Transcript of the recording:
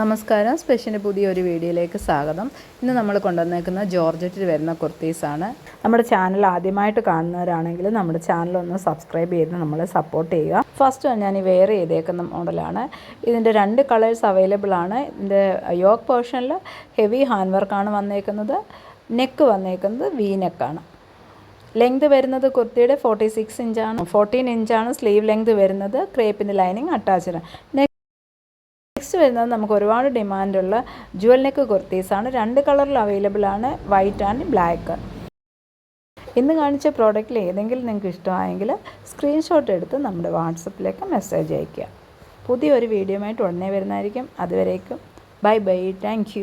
നമസ്കാരം. സ്പെഷ്യന്റെ പുതിയൊരു വീഡിയോയിലേക്ക് സ്വാഗതം. ഇന്ന് നമ്മൾ കൊണ്ടുവന്നേക്കുന്ന ജോർജറ്റിൽ വരുന്ന കുർത്തീസാണ് നമ്മുടെ ചാനൽ ആദ്യമായിട്ട് കാണുന്നവരാണെങ്കിൽ നമ്മുടെ ചാനൽ ഒന്ന് സബ്സ്ക്രൈബ് ചെയ്ത് നമ്മളെ സപ്പോർട്ട് ചെയ്യുക. ഫസ്റ്റ് ഞാൻ ഈ വെയർ ചെയ്തേക്കുന്ന മോഡലാണ് ഇതിന്റെ രണ്ട് കളേഴ്സ് അവൈലബിൾ ആണ്. ഇതിന്റെ യോക്ക് പോർഷനിൽ ഹെവി ഹാൻഡ് വർക്കാണ് വന്നേക്കുന്നത്. നെക്ക് വന്നേക്കുന്നത് വി നെക്കാണ് ലെങ്ത് വരുന്നത് കുർത്തിയുടെ ഫോർട്ടി സിക്സ് ഇഞ്ചാണ് ഫോർട്ടീൻ ഇഞ്ചാണ് സ്ലീവ് ലെങ്ത് വരുന്നത് ക്രേപ്പിന്റെ ലൈനിങ് അറ്റാച്ച്ഡ് നെക്സ്റ്റ് വരുന്നത് നമുക്ക് ഒരുപാട് ഡിമാൻഡുള്ള ജുവൽ നെക്ക് കുർത്തീസാണ് രണ്ട് കളറിൽ അവൈലബിൾ ആണ്. White and black. ഇന്ന് കാണിച്ച പ്രോഡക്റ്റിൽ ഏതെങ്കിലും നിങ്ങൾക്ക് ഇഷ്ടമായെങ്കിൽ സ്ക്രീൻഷോട്ട് എടുത്ത് നമ്മുടെ വാട്സപ്പിലേക്ക് മെസ്സേജ് അയയ്ക്കുക. പുതിയൊരു വീഡിയോയുമായിട്ട് ഉടനെ വരുന്നതായിരിക്കും. അതുവരേക്കും ബൈ ബൈ. താങ്ക്